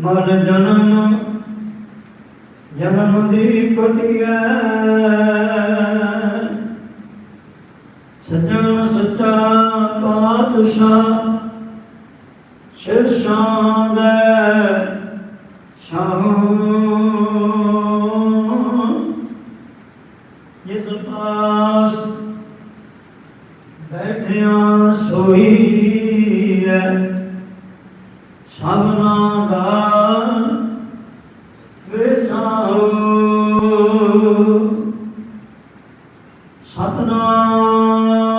ਮਰ ਜਨਮ ਜਨਮ ਦੀ ਪਟਿਐ ਸਜਣ ਸੱਚਾ ਪਾਤਸ਼ਾਹ ਸਿਰਸਾਂ ਸਾਂਦੈ ਸਾਹ ਜਿਸ ਪਾਸ ਬੈਠਿਆ ਸੋਈ ਹੈ ਸਭਨਾ ਦਾ ਸਤਨਾਮ।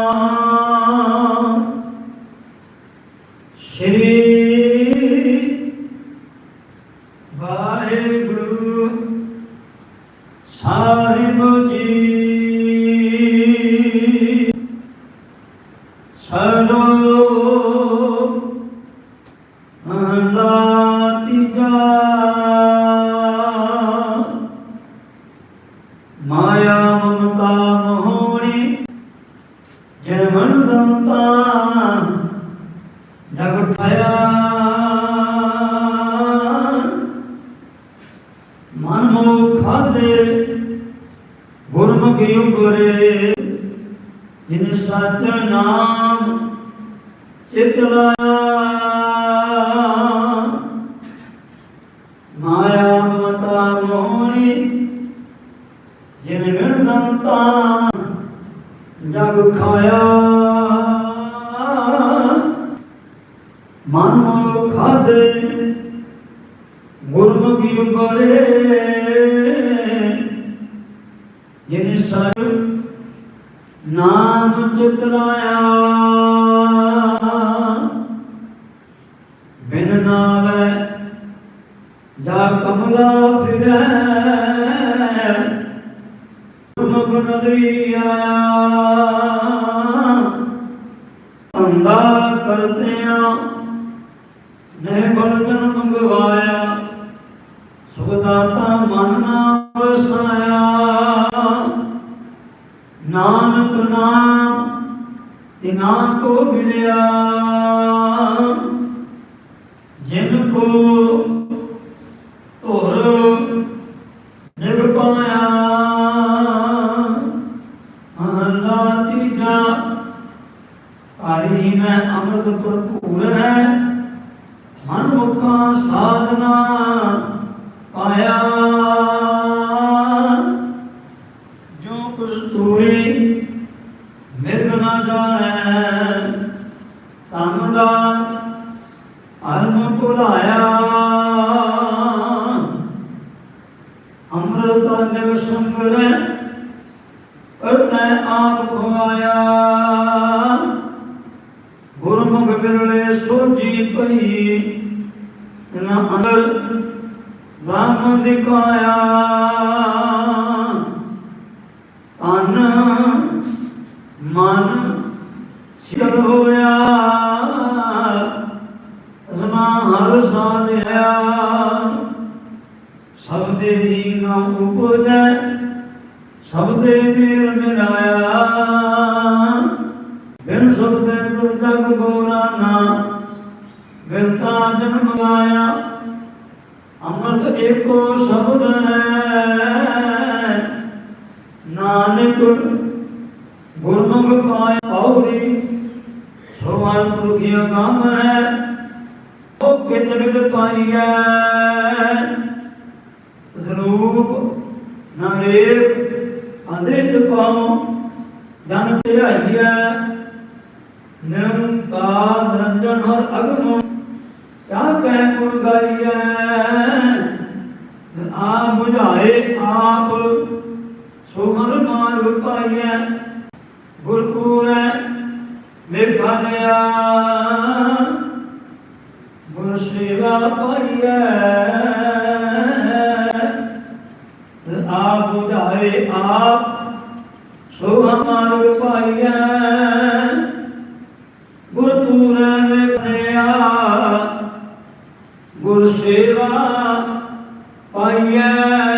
ਸ਼੍ਰੀ ਵਾਹਿਗੁਰੂ ਸਾਹਿਬ ਜੀ। ਸਲੋ ਮਹਲਾ ਤੀਜਾ ਮਾਇਆ ਮਮਤਾ ਮੋਹਣੀ ਜਨਮਨ ਦੰਤਾ, ਜਗ ਖਾਇਆ ਮਨ ਮੋਹ ਖਾਦੇ, ਗੁਰਮੁਖੀ ਉਗਰੇ ਜਿਨ ਸਚ ਨਾਮ ਚਿਤ ਲਾਇਆ। ਮਾਇਆ ਮਮਤਾ ਮੋਹਣੀ ਜਿਨ ਵਿਣ ਦੰਤਾ ਜਗ ਖਾਇਆ। ਮਨ ਮੋਹ ਖਾਦੇ ਗੁਰਮੁਖੀ ਉਬਰੇ ਜਿਨ ਸਚ ਨਾਮ ਚਿਤ ਲਾਇਆ। ਬਿਨ ਨਾਵੇ ਜਾ ਕਮਲਾ ਫਿਰੈ। ਗੁਰਮੁਖ ਨਦਰੀ ਆਇਆ ਅੰਦਾ ਕਰਤਿਆਂ ਨੇ ਬਲ ਜਨਮ ਗਵਾਇਆ ਸੁਖਦਾਤਾ ਮਨ ਨਾ ਵਸਾਇਆ। ਨਾਨਕ ਨਾਮ ਤਿਨਾ ਕੋ ਮਿਲਿਆ, ਜਿਨ ਕੋ ਮਹਲਾ ਤੀਜਾ ਹਰੀ ਮੈਂ ਅੰਮ੍ਰਿਤ ਭਰਪੂਰ ਹੈ ਮਨ ਮੁਖਾ ਸਾਧਨਾ ਪਾਇਆ। ਜੋ ਕਸਤੂਰੀ ਮਿਰਗ ਨਾ ਜਾਣੈ ਤਮ ਦਾ ਅਰਮ ਭੁਲਾਇਆ। ਅੰਮ੍ਰਿਤ ਨਿਵ ਸੰਗਰੈ ਅਰਤੈ ਆਪ ਖਵਾਇਆ ਗੁਰਮੁਖ ਬਿਰਲੇ ਸੋਜੀ ਪਈ ਤਨਾ ਅੰਦਰ ਰਾਮ ਦਿਖਾਇਆ। ਤਨ ਮਨ ਸਿਰ ਹੋਇਆ। ਅਸਮਾ ਹਰ ਸਾਧਿਆ ਸਭ ਦੇ ਹੀ ਨਾਮ ਉਪਜੈ। ਸਭ ਦੇ ਮੇਲ ਮਿਲਾਇਆ। ਬਿਨ ਸਭ ਦੇ ਜਗ ਗੋਰਾ ਨਾ। ਵਿਰਤਾ ਜਨਮ ਗਾਇਆ ਅੰਮ੍ਰਿਤ ਏਕੋ ਸ਼ਬਦ ਹੈ। ਨਾਨਕ ਗੁਰਮੁਖ ਪਾਇਆ ਪਉੜੀ। ਸੋਵਾਰ ਪੁਰਖਿਆ ਕੰਮ ਹੈ। ਉਹ ਕਿਤ ਵਿਦ ਪਾਈਐ? ਸਰੂਪ ਨਰੇਕ ਅੰਧਿਤ ਪਾਉ ਜਨ ਧਿਆਈਐ ਨਿਰੰਕਾਰ ਨਿਰੰਜਨ ਹਰ ਅਗਮ। ਕਿਆ ਕਹਿ ਗੁਣ ਗਾਈਐ? ਆਪ ਬੁਝਾਏ ਆਪ ਸੋਹਣ ਹਰ ਮਾਰਗ ਪਾਈਐ। ਗੁਰ ਕੂਰੈ ਮੇਘਾ ਗੁਰ ਸੇਵਾ ਪਾਈਐ। ਆਪ ਬੁਝਾਏ ਆਪ ਸੋ ਹਰ ਮਾਰਗ ਪਾਈਐ। ਗੁਰ ਪੂਰੈ ਵੇਖਿਆ ਗੁਰ ਸੇਵਾ ਪਾਈਐ।